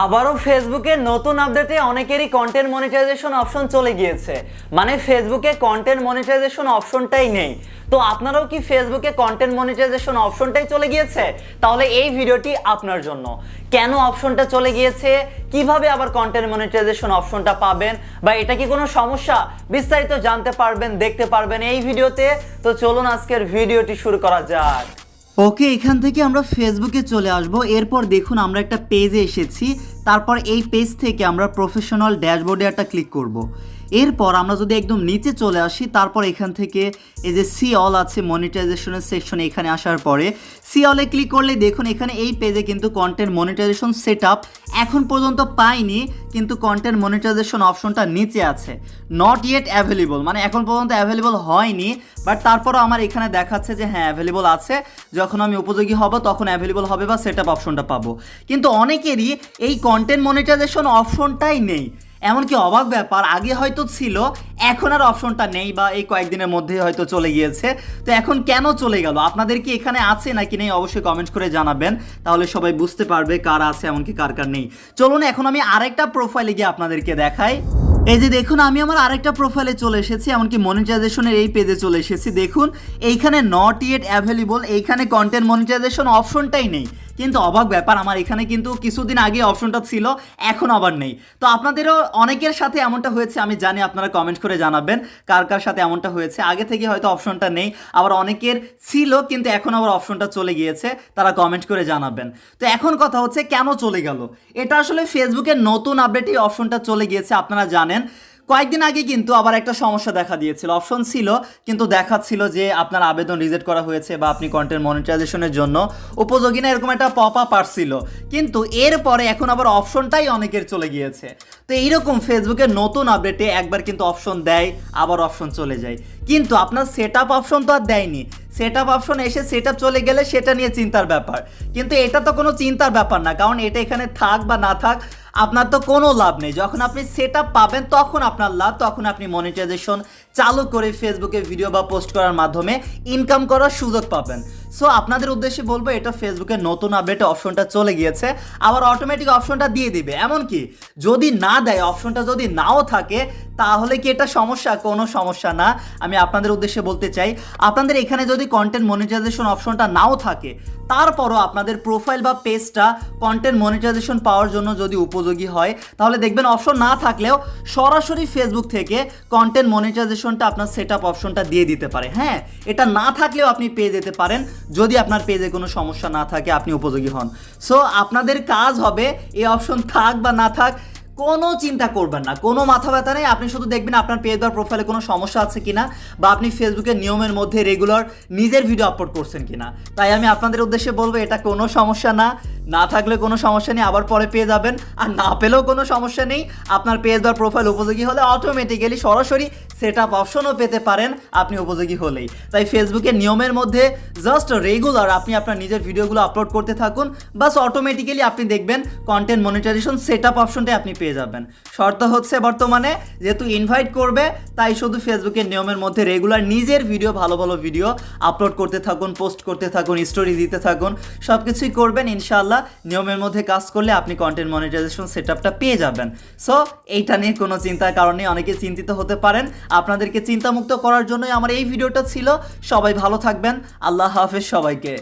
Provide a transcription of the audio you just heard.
আবারও ফেসবুকে নতুন আপডেটে অনেকেরই কন্টেন্ট মনিটাইজেশন অপশন চলে গিয়েছে। মানে ফেসবুকে কন্টেন্ট মনিটাইজেশন অপশনটাই নেই। তো আপনারাও কি ফেসবুকে কন্টেন্ট মনিটাইজেশন অপশনটাই চলে গিয়েছে? তাহলে এই ভিডিওটি আপনার জন্য। কেন অপশনটা চলে গিয়েছে? কীভাবে আবার কন্টেন্ট মনিটাইজেশন অপশনটা পাবেন? বা এটা কি কোনো সমস্যা? বিস্তারিত জানতে পারবেন, দেখতে পারবেন এই ভিডিওতে। তো চলুন আজকের ভিডিওটি শুরু করা যাক। ওকে, এখান থেকে আমরা ফেসবুকে চলে আসব এরপর দেখুন, আমরা একটা পেজে এসেছি তারপর এই পেজ থেকে আমরা প্রফেশনাল ড্যাশবোর্ডে একটা ক্লিক করব। এরপর আমরা যদি একদম নিচে চলে আসি, তারপর এখান থেকে এই যে সি অল আছে মনিটাইজেশনের সেকশন এখানে আসার পরে, সি অলে ক্লিক করলে দেখুন এখানে এই পেজে কিন্তু কন্টেন্ট মনিটাইজেশন সেট এখন পর্যন্ত পাইনি, কিন্তু কন্টেন্ট মনিটাইজেশন অপশনটা নিচে আছে। নট ইয়েট অ্যাভেলেবল মানে এখন পর্যন্ত অ্যাভেলেবল হয়নি বাট তারপরও আমার এখানে দেখাচ্ছে যে হ্যাঁ অ্যাভেলেবল আছে। যখন আমি উপযোগী হব, তখন অ্যাভেলেবল হবে বা সেট অপশনটা পাবো। কিন্তু অনেকেরই এই কন্টেন্ট মনিটাইজেশন অপশনটাই নেই। এমনকি অবাক ব্যাপার, আগে হয়তো ছিল, এখন আর অপশনটা নেই বা এই কয়েকদিনের মধ্যে হয়তো চলে গিয়েছে। তো এখন কেন চলে গেল? আপনাদের কি এখানে আছে নাকি নেই? অবশ্যই কমেন্ট করে জানাবেন। তাহলে সবাই বুঝতে পারবে কার আছে, এমনকি কার কার নেই। চলুন, এখন আমি আরেকটা প্রোফাইলে গিয়ে আপনাদেরকে দেখাই। এই যে দেখুন, আমি আমার আরেকটা প্রোফাইলে চলে এসেছি, এমনকি মনিটাইজেশনের এই পেজে চলে এসেছি। দেখুন, এইখানে নট ইয়েট অ্যাভেলেবল এইখানে কন্টেন্ট মনিটাইজেশন অপশনটাই নেই। কিন্তু অবাক ব্যাপার, আমার এখানে কিন্তু কিছুদিন আগে অপশনটা ছিল, এখন আবার নেই। তো আপনাদেরও অনেকের সাথে এমনটা হয়েছে, আমি জানি আপনারা কমেন্ট করে জানাবেন কার কার সাথে এমনটা হয়েছে। আগে থেকে হয়তো অপশনটা নেই, আবার অনেকের ছিল, কিন্তু এখন আবার অপশনটা চলে গিয়েছে, তারা কমেন্ট করে জানাবেন। তো এখন কথা হচ্ছে, কেন চলে গেল? এটা আসলে ফেসবুকের নতুন আপডেট এই অপশনটা চলে গিয়েছে, আপনারা জানেন। কয়েকদিন আগে কিন্তু আবার একটা সমস্যা দেখা দিয়েছিল। অপশন ছিল, কিন্তু দেখাচ্ছিল যে আপনার আবেদন রিজেক্ট করা হয়েছে বা আপনি কন্টেন্ট মনিটাইজেশনের জন্য উপযোগী না, এরকম একটা পপ আপ আসছিল। কিন্তু এরপরে এখন আবার অপশনটাই অনেকের চলে গিয়েছে। তো এইরকম ফেসবুকের নতুন আপডেটে একবার কিন্তু অপশন দেয়, আবার অপশন চলে যায়। কিন্তু আপনার সেট আপ অপশন তো আর দেয়নি। সেট আপ অপশন এসে সেট আপ চলে গেলে সেটা নিয়ে চিন্তার ব্যাপার। কিন্তু এটা তো কোনো চিন্তার ব্যাপার না, কারণ এটা এখানে থাক বা না থাক আপনার তো কোনো লাভ নেই। যখন আপনি সেট পাবেন, তখন আপনার লাভ, তখন আপনি মনিটাইজেশন চালু করে ফেসবুকে ভিডিও বা পোস্ট করার মাধ্যমে ইনকাম করার সুযোগ পাবেন। সো আপনাদের উদ্দেশ্যে বলব, এটা ফেসবুকের নতুন আপডেটে অপশনটা চলে গিয়েছে। আবার অটোমেটিক অপশনটা দিয়ে দিবে। এমনকি যদি না দেয় অপশনটা যদি নাও থাকে, তাহলে কি এটা সমস্যা? কোনো সমস্যা না। আমি আপনাদের উদ্দেশ্যে বলতে চাই, আপনাদের এখানে যদি কন্টেন্ট মনিটাইজেশন অপশনটা নাও থাকে, তারপরও আপনাদের প্রোফাইল বা পেজটা কন্টেন্ট মনিটাইজেশন পাওয়ার জন্য যদি উপযোগী হয়, তাহলে দেখবেন অপশন না থাকলেও সরাসরি ফেসবুক থেকে কন্টেন্ট মনিটাইজেশনটা আপনার সেট আপ অপশনটা দিয়ে দিতে পারে। হ্যাঁ এটা না থাকলেও আপনি পেয়ে যেতে পারেন। যদি আপনার পেজে কোনো সমস্যা না থাকে, আপনি উপযোগী হন। সো আপনাদের কাজ হবে এই অপশন থাক বা না থাক, কোনো চিন্তা করবেন না। কোনো মাথা ব্যথা নেই, আপনি শুধু দেখবেন আপনার পেজ বা প্রোফাইলে কোনো সমস্যা আছে কিনা, বা আপনি ফেসবুকের নিয়মের মধ্যে রেগুলার নিজের ভিডিও আপলোড করছেন কিনা। তাই আমি আপনাদের উদ্দেশ্যে বলব, এটা কোনো সমস্যা না। না থাকলে কোনো সমস্যা নেই, আবার পরে পেয়ে যাবেন। আর না পেলেও কোনো সমস্যা নেই। আপনার পেজ বা প্রোফাইল উপযোগী হলে অটোমেটিক্যালি সরাসরি সেট আপ অপশনও পেতে পারেন আপনি উপযোগী হলেই। তাই ফেসবুকের নিয়মের মধ্যে জাস্ট রেগুলার আপনি আপনার নিজের ভিডিওগুলো আপলোড করতে থাকুন। বাস অটোমেটিক্যালি আপনি দেখবেন কন্টেন্ট মনিটাইজেশন সেট আপ অপশনটাই আপনি পেয়ে যাবেন। শর্ত হচ্ছে বর্তমানে যেহেতু ইনভাইট করবে, তাই শুধু ফেসবুকের নিয়মের মধ্যে রেগুলার নিজের ভিডিও ভালো ভালো ভিডিও আপলোড করতে থাকুন পোস্ট করতে থাকুন স্টোরি দিতে থাকুন সব কিছুই করবেন ইনশাআল্লাহ। নিয়মের মধ্যে কাজ করলে আপনি কন্টেন্ট মনিটাইজেশন সেট পেয়ে যাবেন। সো এইটা নিয়ে কোনো চিন্তার কারণে অনেকে চিন্তিত হতে পারেন। আপনাদেরকে চিন্তামুক্ত করার জন্যই আমার এই ভিডিওটা ছিল। সবাই ভালো থাকবেন। আল্লাহ হাফেজ সবাইকে।